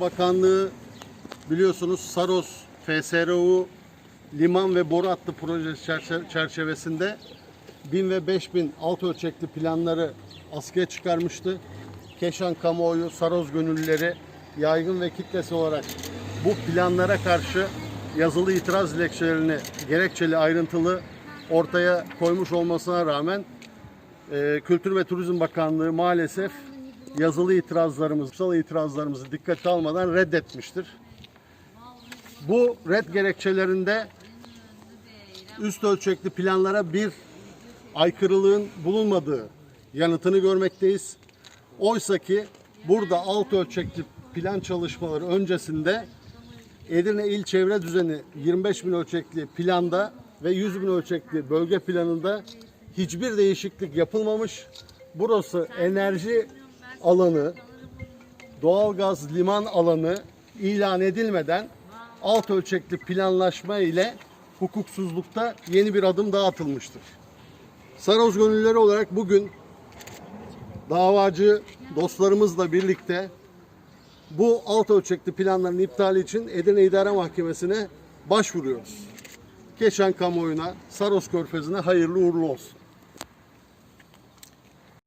Bakanlığı biliyorsunuz Saros FSRU liman ve boru hattı projesi çerçe- çerçevesinde 1000 ve 5000 alt ölçekli planları askıya çıkarmıştı. Keşan kamuoyu, Saros gönüllüleri yaygın ve kitlesi olarak bu planlara karşı yazılı itiraz dilekçelerini gerekçeli ayrıntılı ortaya koymuş olmasına rağmen Kültür ve Turizm Bakanlığı maalesef yazılı itirazlarımız, sayısal itirazlarımızı dikkate almadan reddetmiştir. Bu red gerekçelerinde üst ölçekli planlara bir aykırılığın bulunmadığı yanıtını görmekteyiz. Oysa ki burada alt ölçekli plan çalışmaları öncesinde Edirne İl Çevre Düzeni 25 bin ölçekli planda ve 100 bin ölçekli bölge planında hiçbir değişiklik yapılmamış. Burası enerji alanı, doğalgaz liman alanı ilan edilmeden alt ölçekli planlaşma ile hukuksuzlukta yeni bir adım daha atılmıştır. Saroz gönüllüleri olarak bugün davacı dostlarımızla birlikte bu alt ölçekli planların iptali için Edirne İdare Mahkemesi'ne başvuruyoruz. Keşan kamuoyuna, Saros Körfezi'ne hayırlı uğurlu olsun.